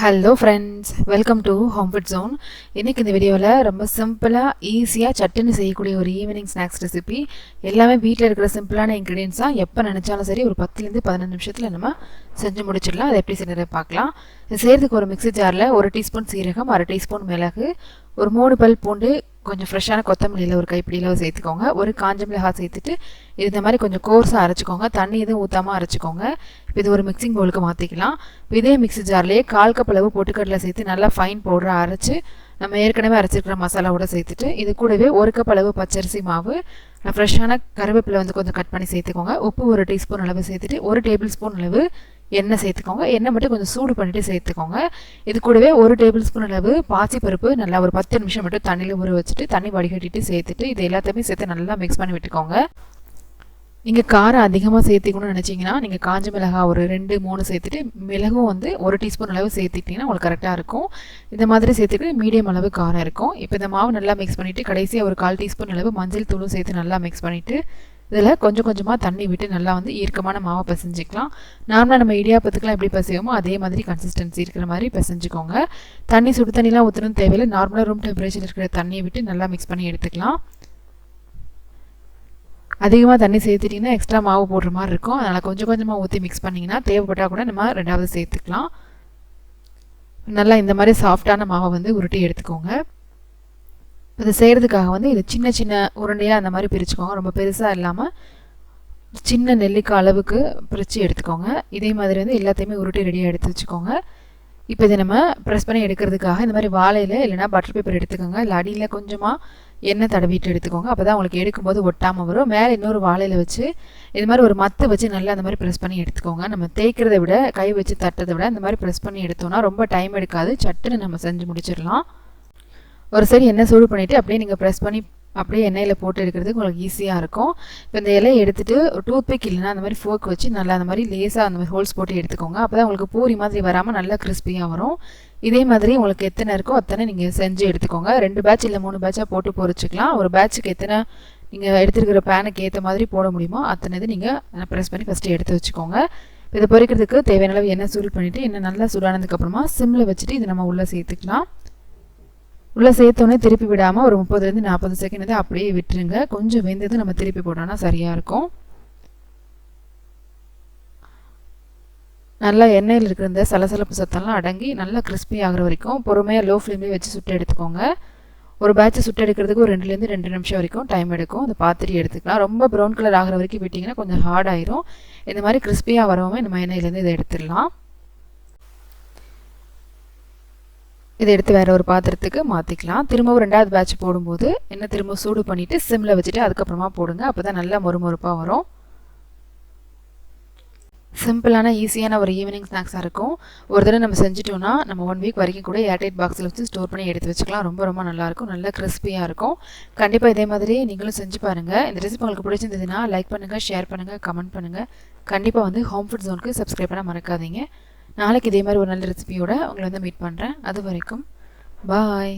Hello friends welcome to home food zone இன்றைக்கி இந்த வீடியோவில் ரொம்ப சிம்பிளாக ஈஸியாக சட்டுன்னு செய்யக்கூடிய ஒரு ஈவினிங் ஸ்நாக்ஸ் ரெசிபி எல்லாமே வீட்டில் இருக்கிற சிம்பிளான இன்க்ரீடியன்ஸாக எப்போ நினச்சாலும் சரி ஒரு பத்துலேருந்து பதினஞ்சு நிமிஷத்தில் நம்ம செஞ்சு முடிச்சிடலாம். அதை எப்படி செய்யறதை பார்க்கலாம். இது செய்கிறதுக்கு ஒரு மிக்ஸி ஜாரில் ஒரு டீஸ்பூன் சீரகம் அரை டீஸ்பூன் மிளகு ஒரு மூணு பல் பூண்டு கொஞ்சம் ஃப்ரெஷ்ஷான கொத்தமல்லியில் ஒரு கைப்பிடியில் சேர்த்துக்கோங்க. ஒரு காஞ்ச மிளகாய் சேர்த்துட்டு இது இந்த மாதிரி கொஞ்சம் கோர்ஸாக அரைச்சிக்கோங்க. தண்ணி எதுவும் ஊற்றாமல் அரைச்சிக்கோங்க. இப்போ இது ஒரு மிக்சிங் பவுலுக்கு மாற்றிக்கலாம் இப்போ இதே மிக்ஸி ஜார்லேயே கால் கப் அளவு பொட்டுக்கடலை சேர்த்து நல்லா ஃபைன் பவுடராக அரைச்சி நம்ம ஏற்கனவே அரைச்சிருக்கிற மசாலாவோட சேர்த்துட்டு இது கூடவே ஒரு கப் அளவு பச்சரிசி மாவு ஃப்ரெஷ்ஷான கருவேப்பிலை வந்து கொஞ்சம் கட் பண்ணி சேர்த்துக்கோங்க. உப்பு ஒரு டீஸ்பூன் அளவு சேர்த்துட்டு ஒரு டேபிள் ஸ்பூன் அளவு எண்ணெய் சேர்த்துக்கோங்க. எண்ணெய் மட்டும் கொஞ்சம் சூடு பண்ணிவிட்டு சேர்த்துக்கோங்க. இது கூடவே ஒரு டேபிள் ஸ்பூன் அளவு பாசிப்பருப்பு நல்லா ஒரு பத்து நிமிஷம் மட்டும் தண்ணியில் ஊற வச்சுட்டு தண்ணி வடிகட்டிட்டு சேர்த்துட்டு இது எல்லாத்தையுமே சேர்த்து நல்லா மிக்ஸ் பண்ணி விட்டுக்கோங்க. நீங்கள் காரம் அதிகமாக சேர்த்திக்கணும்னு நினச்சிங்கன்னா நீங்கள் காஞ்ச மிளகாய் ஒரு ரெண்டு மூணு சேர்த்துட்டு மிளகும் வந்து ஒரு டீஸ்பூன் அளவு சேர்த்துட்டிங்கன்னா உங்களுக்கு கரெக்டாக இருக்கும். இந்த மாதிரி சேர்த்துட்டு மீடியம் அளவு காரம் இருக்கும். இப்போ இந்த மாவு நல்லா மிக்ஸ் பண்ணிவிட்டு கடைசியாக ஒரு கால் டீஸ்பூன் அளவு மஞ்சள் தூளும் சேர்த்து நல்லா மிக்ஸ் பண்ணிவிட்டு இதில் கொஞ்சம் கொஞ்சமாக தண்ணி விட்டு நல்லா வந்து ஈர்க்கமான மாவை பிசைஞ்சிக்கலாம். நார்மலாக நம்ம இடியாப்பத்துக்கெலாம் எப்படி பசையோமோ அதே மாதிரி கன்சிஸ்டன்சி இருக்கிற மாதிரி பிசைஞ்சிக்கோங்க. தண்ணி சுடு தண்ணிலாம் ஊற்றணும் தேவையில்லை. நார்மலாக ரூம் டெம்பரேச்சர் இருக்கிற தண்ணியை விட்டு நல்லா மிக்ஸ் பண்ணி எடுத்துக்கலாம். அதிகமாக தண்ணி சேர்த்துட்டிங்கன்னா எக்ஸ்ட்ரா மாவு போடுற மாதிரி இருக்கும். அதனால் கொஞ்சம் கொஞ்சமாக ஊற்றி மிக்ஸ் பண்ணிங்கன்னா தேவைப்பட்டால் கூட நம்ம ரெண்டாவது சேர்த்துக்கலாம். நல்லா இந்த மாதிரி சாஃப்டான மாவை வந்து உருட்டி எடுத்துக்கோங்க. இது செய்கிறதுக்காக வந்து இது சின்ன சின்ன உருண்டையாக அந்த மாதிரி பிரிச்சுக்கோங்க. ரொம்ப பெருசாக இல்லாமல் சின்ன நெல்லிக்காய் அளவுக்கு பிரித்து எடுத்துக்கோங்க. இதே மாதிரி வந்து எல்லாத்தையுமே உருட்டி ரெடியாக எடுத்து வச்சுக்கோங்க. இப்போ இதை நம்ம ப்ரெஸ் பண்ணி எடுக்கிறதுக்காக இந்த மாதிரி வாழையில் இல்லைனா பட்டர் பேப்பர் எடுத்துக்கோங்க. இல்லை அடியில் கொஞ்சமாக எண்ணெய் தடவிட்டு எடுத்துக்கோங்க. அப்போ தான் உங்களுக்கு எடுக்கும்போது ஒட்டாமல் வரும். மேலே இன்னொரு வாழையில் வச்சு இது மாதிரி ஒரு மத்து வச்சு நல்லா அந்த மாதிரி ப்ரெஸ் பண்ணி எடுத்துக்கோங்க. நம்ம தேய்க்கிறத விட கை வச்சு தட்டுறதை விட இந்த மாதிரி ப்ரெஸ் பண்ணி எடுத்தோம்னா ரொம்ப டைம் எடுக்காது. சட்டுன்னு நம்ம செஞ்சு முடிச்சிடலாம். ஒரு சரி எண்ணெய் சூடு பண்ணிவிட்டு அப்படியே நீங்கள் ப்ரெஸ் பண்ணி அப்படியே எண்ணெயில் போட்டு எடுக்கிறதுக்கு உங்களுக்கு ஈஸியாக இருக்கும். இப்போ இந்த இலையை எடுத்துகிட்டு டூத் பிக் இல்லைன்னா அந்த மாதிரி ஃபோக் வச்சு நல்லா அந்த மாதிரி லேஸாக அந்த மாதிரி ஹோல்ஸ் போட்டு எடுத்துக்கோங்க. அப்போ தான் உங்களுக்கு பூரி மாதிரி வராமல் நல்லா கிறிஸ்பியாக வரும். இதே மாதிரி உங்களுக்கு எத்தனை இருக்கோ அத்தனை நீங்கள் செஞ்சு எடுத்துக்கோங்க. ரெண்டு பேட்ச் இல்லை மூணு பேட்சாக போட்டு பொறிச்சிக்கலாம். ஒரு பேட்சுக்கு எத்தனை நீங்கள் எடுத்துருக்கிற பேனுக்கு ஏற்ற மாதிரி போட முடியுமோ அத்தனை இது நீங்கள் ப்ரெஸ் பண்ணி ஃபஸ்ட்டு எடுத்து வச்சுக்கோங்க. இதை பொறிக்கிறதுக்கு தேவையான அளவு எண்ணெய் சூடு பண்ணிவிட்டு எண்ணெய் நல்லா சூடானதுக்கப்புறமா சிம்மில் வச்சுட்டு இதை நம்ம உள்ளே சேர்த்துக்கலாம். உள்ளே சேர்த்தோன்னே திருப்பி விடாமல் ஒரு முப்பதுலேருந்து நாற்பது செகண்ட் வந்து அப்படியே விட்டுருங்க. கொஞ்சம் வெந்தது நம்ம திருப்பி போட்டோம்னா சரியாக இருக்கும். நல்லா எண்ணெயில் இருக்கிற இந்த சலசலப்பு சத்தம்லாம் அடங்கி நல்லா கிறிஸ்பி ஆகிற வரைக்கும் பொறுமையாக லோ ஃப்ளேம்லேயே வச்சு சுட்டு எடுத்துக்கோங்க. ஒரு பேட்ச் சுட்டு எடுக்கிறதுக்கு ஒரு ரெண்டுலேருந்து ரெண்டு நிமிஷம் வரைக்கும் டைம் எடுக்கும். அதை பார்த்துட்டு எடுத்துக்கலாம். ரொம்ப ப்ரௌன் கலர் ஆகிற வரைக்கும் விட்டிங்கன்னா கொஞ்சம் ஹார்ட் ஆயிரும். இந்த மாதிரி கிறிஸ்பியாக வரவுமே நம்ம எண்ணெயிலேருந்து இதை எடுத்துடலாம். இதை எடுத்து வேறு ஒரு பாத்திரத்துக்கு மாற்றிக்கலாம் திரும்பவும் ரெண்டாவது பேட்ச் போடும்போது எண்ணெய் திரும்ப சூடு பண்ணிவிட்டு சிம்மில் வச்சுட்டு அதுக்கப்புறமா போடுங்க. அப்போ தான் நல்லா மொறுமொறுப்பாக வரும். சிம்பிளான ஈஸியான ஒரு ஈவினிங் ஸ்நாக்ஸாக இருக்கும். ஒரு தடவை நம்ம செஞ்சிட்டோம்னா நம்ம ஒன் வீக் வரைக்கும் கூட ஏர்டைட் பாக்ஸில் வச்சு ஸ்டோர் பண்ணி எடுத்து வச்சுக்கலாம். ரொம்ப ரொம்ப நல்லாயிருக்கும் நல்லா கிறிஸ்பியாக இருக்கும். கண்டிப்பாக இதே மாதிரி நீங்களும் செஞ்சு பாருங்கள் இந்த ரெசிபி உங்களுக்கு பிடிச்சிருந்ததுன்னா லைக் பண்ணுங்கள் ஷேர் பண்ணுங்கள் கமெண்ட் பண்ணுங்கள் கண்டிப்பாக வந்து ஹோம் ஃபுட் ஜோனுக்கு சப்ஸ்கிரைப் பண்ண மறக்காதீங்க. நாளைக்கு இதே மாதிரி ஒரு நல்ல ரெசிபியோட உங்களை வந்து மீட் பண்ணுறேன் அது வரைக்கும் பாய்